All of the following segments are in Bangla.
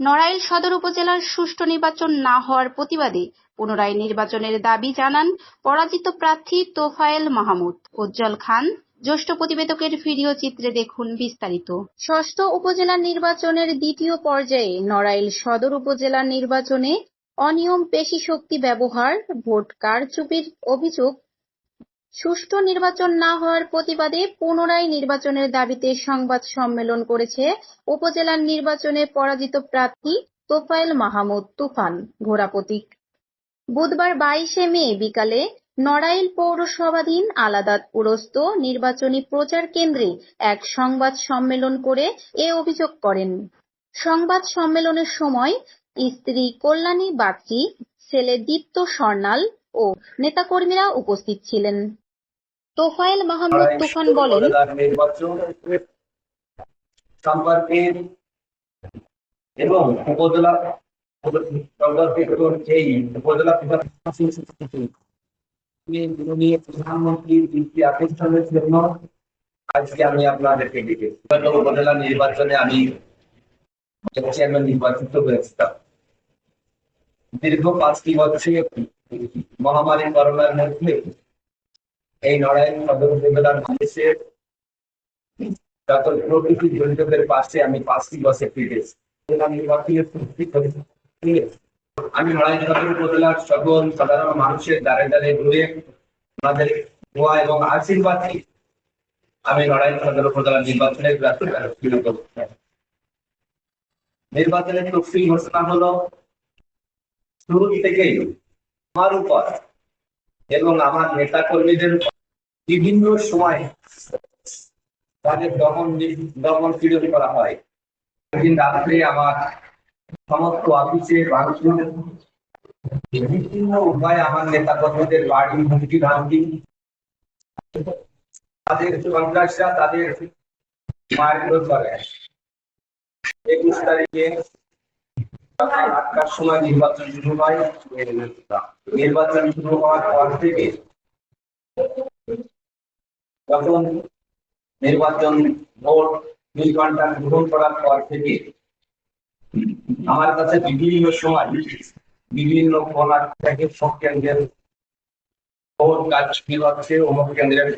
নড়াইল সদর উপজেলার সুষ্ঠু নির্বাচন না হওয়ার প্রতিবাদে পুনরায় নির্বাচনের দাবি জানান পরাজিত প্রার্থী তোফায়েল মাহমুদ। উজ্জ্বল খান, জ্যেষ্ঠ প্রতিবেদকের ভিডিও চিত্রে দেখুন বিস্তারিত। ষষ্ঠ উপজেলা নির্বাচনের দ্বিতীয় পর্যায়ে নড়াইল সদর উপজেলা নির্বাচনে অনিয়ম পেশি শক্তি ব্যবহার, ভোট কারচুপির অভিযোগ সুষ্ঠু নির্বাচন না হওয়ার প্রতিবাদে পুনরায় নির্বাচনের দাবিতে সংবাদ সম্মেলন করেছে উপজেলার নির্বাচনে পরাজিত প্রার্থী তোফায়েল মাহমুদ তুফান, ঘোড়া প্রতীক। বুধবার বাইশে মে বিকালে নড়াইল পৌরসভাধীন আলাদাত পুরস্ত নির্বাচনী প্রচার কেন্দ্রে এক সংবাদ সম্মেলন করে এ অভিযোগ করেন। সংবাদ সম্মেলনের সময় স্ত্রী কল্যাণী বাগচি, ছেলে দীপ্ত সর্নাল ও নেতাকর্মীরা উপস্থিত ছিলেন। তোফায়েল মাহমুদ তুফান বলেন এবং উপজেলা প্রধানমন্ত্রীর দৃষ্টি আকর্ষণের জন্য আজকে আমি আপনাদেরকে ডেকেছি। উপজেলা নির্বাচনে আমি চেয়ারম্যান নির্বাচিত হয়েছিলাম। দীর্ঘ পাঁচটি বছর মহামারী করোনার মধ্যে এই লড়াই সদর উপজেলার মানুষের যত প্রকৃতি জড়িতদের পাশে আমি পাঁচটি বছর ফিরেছি আমি লড়াই সদর উপজেলার সকল সাধারণ মানুষের দ্বারে দ্বারে ঘুরে আমাদের দোয়া এবং আশীর্বাদ আমি লড়াই সদর উপজেলা নির্বাচনের। নির্বাচনের তফসিল ঘোষণা হলো, শুরু থেকেই আমার উপর এবং আমার নেতা কর্মীদের বিভিন্ন সময় তাদের দমন দমন পীড়ন করা হয়। একদিন রাত্রে আমার সমস্ত অফিসে ভাঙচুর বিভিন্ন উপায়ে আমার নেতা কর্মীদের বাড়ি হুমকি ধামকি তাদের সন্ত্রাসরা তাদের মারধর করে। একুশ তারিখে আটটার সময় নির্বাচন শুরু হয় নির্বাচন শুরু হওয়ার পর থেকে যখন নির্বাচন ভোট দুই ঘণ্টা গ্রহণ করার পর থেকে আমার কাছে বিভিন্ন সময় বিভিন্ন কোনার থেকে সব কেন্দ্রের ভোট কাজ কি হচ্ছে, অমুক কেন্দ্রের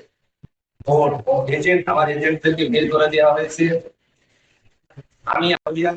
ভোট এজেন্ট আমার এজেন্টদেরকে বের করে দেওয়া হয়েছে। আমি অভিযান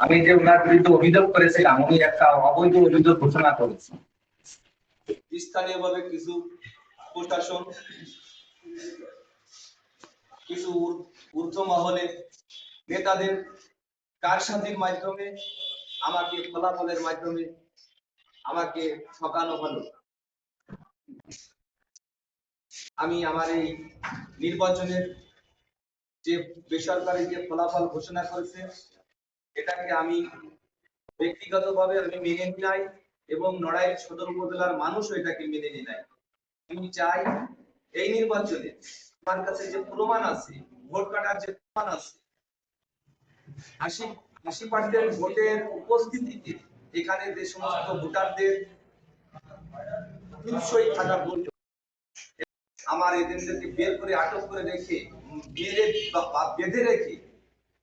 আমি যে ওনার বিরুদ্ধে অভিযোগ করেছিলাম, উনি একটা অবৈধ অভিযোগ ঘোষণা করেছেন। স্থানীয়ভাবে কিছু প্রশাসন, কিছু ঊর্ধ্ব মহলে নেতাদের মাধ্যমে, আমাকে ফলাফলের মাধ্যমে আমাকে ঠকানো হলো। আমি আমার এই নির্বাচনের যে বেসরকারি যে ফলাফল ঘোষণা করেছে এটাকে আমি ব্যক্তিগতভাবে আমি মেনে নিই এবং নড়াইল সদর উপজেলার মানুষও এটাকে মেনে নেয় আমি চাই এই নির্বাচনে আমার কাছে যে প্রমাণ আছে ভোট কাটার যে প্রমাণ আছে আশি আশি পার্সেন্ট ভোটের উপস্থিতিতে এখানে যে সমস্ত ভোটারদের নিশ্চয়ই থাকা প্রয়োজন আমার এজেন্টদেরকে বের করে আটক করে রেখে উম, মেরে বা বা- বেঁধে রেখে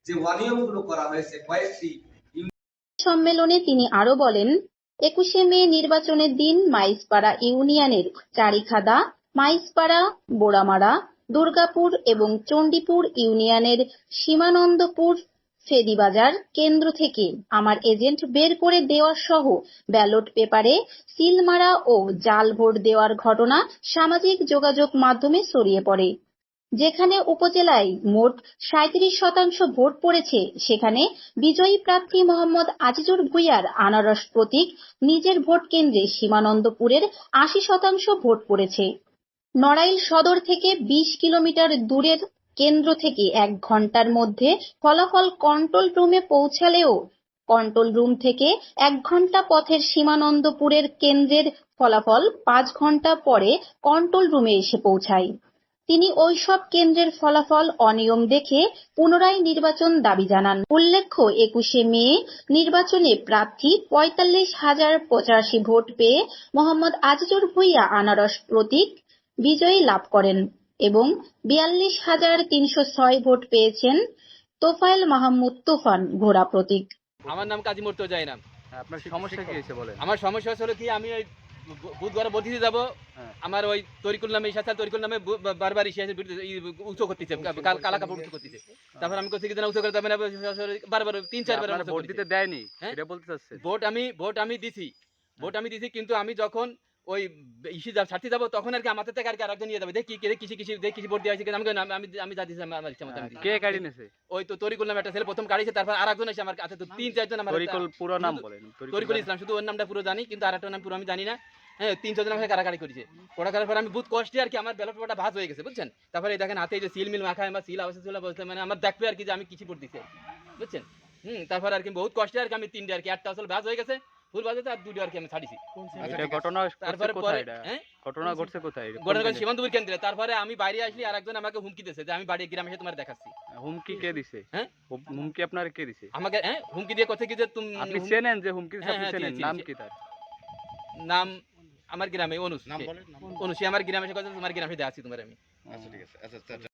যে অনিয়মগুলো করা হয়েছে কয়েকটি সম্মেলনে তিনি আরও বলেন, একুশে মে নির্বাচনের দিন মাইসপাড়া ইউনিয়নের চারিখাদা মাইসপাড়া বোড়ামারা, দুর্গাপুর এবং চণ্ডীপুর ইউনিয়নের সীমানন্দপুর ফেদিবাজার কেন্দ্র থেকে আমার এজেন্ট বের করে দেওয়া সহ ব্যালট পেপারে সিলমারা ও জাল ভোট দেওয়ার ঘটনা সামাজিক যোগাযোগ মাধ্যমে ছড়িয়ে পড়ে। যেখানে উপজেলায় মোট সাঁইত্রিশ শতাংশ ভোট পড়েছে, সেখানে বিজয়ী প্রার্থী মোহাম্মদ আজিজুর ভুঁইয়ার আনারস প্রতীক নিজের ভোট কেন্দ্রে সীমানন্দপুরের আশি শতাংশ ভোট পড়েছে। নড়াইল সদর থেকে বিশ কিলোমিটার দূরের কেন্দ্র থেকে এক ঘণ্টার মধ্যে ফলাফল কন্ট্রোল রুমে পৌঁছালেও কন্ট্রোল রুম থেকে এক ঘণ্টা পথের সীমানন্দপুরের কেন্দ্রের ফলাফল পাঁচ ঘণ্টা পরে কন্ট্রোল রুমে এসে পৌঁছায়। তিনি ওইসব কেন্দ্রের ফলাফল অনিয়ম দেখে পুনরায় নির্বাচন দাবি জানান। উল্লেখ্য একুশে মে নির্বাচনে প্রার্থী পঁয়তাল্লিশ হাজার পঁচাশি ভোট পেয়ে মোহাম্মদ আজিজুর ভুঁইয়া আনারস প্রতীক বিজয়ী লাভ করেন এবং বিয়াল্লিশ হাজার তিনশো ছয় ভোট পেয়েছেন তোফায়েল মাহমুদ তুফান ঘোড়া প্রতীক। আমার নাম কাজী মর্তো জাইনাম আপনার সমস্যা কি হয়েছে বলেন? আমার সমস্যা হলো কি আমি বুধবার বদিতে যাব হ্যাঁ। আমার ওই তরিকুল নামে ইসাদ তরিকুল নামে বারবার ইসে এসে বিরুদ্ধে- উঁচু করতেছে কালা কাপড় উঁচু করতেছে। তারপর আমি কোথায় উঁচু করে যাবে না বারবার তিন চারবার আপনার ভোট দিতে দেয়নি হ্যাঁ? এটা বলতে চাচ্ছে ভোট আমি ভোট আমি দিছি। ভোট আমি দিছি কিন্তু আমি যখন ওই ইসি যাব ছাড়তে যাব তখন আর কি আমাদের থেকে আর কি আরেকজন নিয়ে যাবে। দেখি কে কিসি কিসি দেখ কিসি ভোট দিয়ে আছে আমি আমি আমি যা দিছি আমার ইচ্ছা মতো আমি কে গাড়ি নেছে? ওই তো তরিকুল নামে একটা ছেলে প্রথম কাড়িয়েছে তারপর আরেকজন এসে আমার কাছে তো তিন চারজন আমার তরিকুল পুরো নাম বলেন তরিকুল ইসলাম শুধু ওর নামটা পুরো জানি কিন্তু আর একটা নাম পুরো আমি জানি না। হ্যাঁ তিন চারজন আমাকে কারাকারি করেছে। ওটা করার পর আমি বহুত কষ্টে আর কি আমার ব্যালট পেপারটা ভাজ হয়ে গেছে বুঝছেন? তারপরে দেখেন হাতে যে সিল মিল মাখা আমার সিল অবস্থা ছিল বলতে মানে আমার দেখবে আর কি যে আমি কিছু ভোট দিছি বুঝছেন? হুম তারপর আর কি বহুত কষ্টে আর কি আমি তিনটে আর কি একটা আসলে ভাজ হয়ে গেছে। ফুল আর দুটো আর কি আমি ছাড়িছি। এটা ঘটনা তারপরে পরে কোথায় এটা? হ্যাঁ? ঘটনা ঘটছে কোথায়? এটা? কোন গণগণ জায়গায়? সীমান্তপুর কেন্দ্রে। তারপরে আমি বাইরে আসলি আর একজন আমাকে হুমকি দিয়েছে যে আমি বাড়ি গ্রামে এসে তোমার দেখাচ্ছি। হুমকি কে দিছে? হ্যাঁ? হুমকি আপনার কে দিছে? আমাকে হ্যাঁ? হুমকি দিয়ে কথা কি যে তুমি আপনি চেনেন যে হুমকি দিছে হ্যাঁ, আপনি হ্যাঁ, চেনেন। নাম কি তার? নাম আমার গ্রামে অনুষ। অনুষী আমার গ্রামে এসে কথা তোমার গ্রামে দেখাচ্ছি তোমার আমি।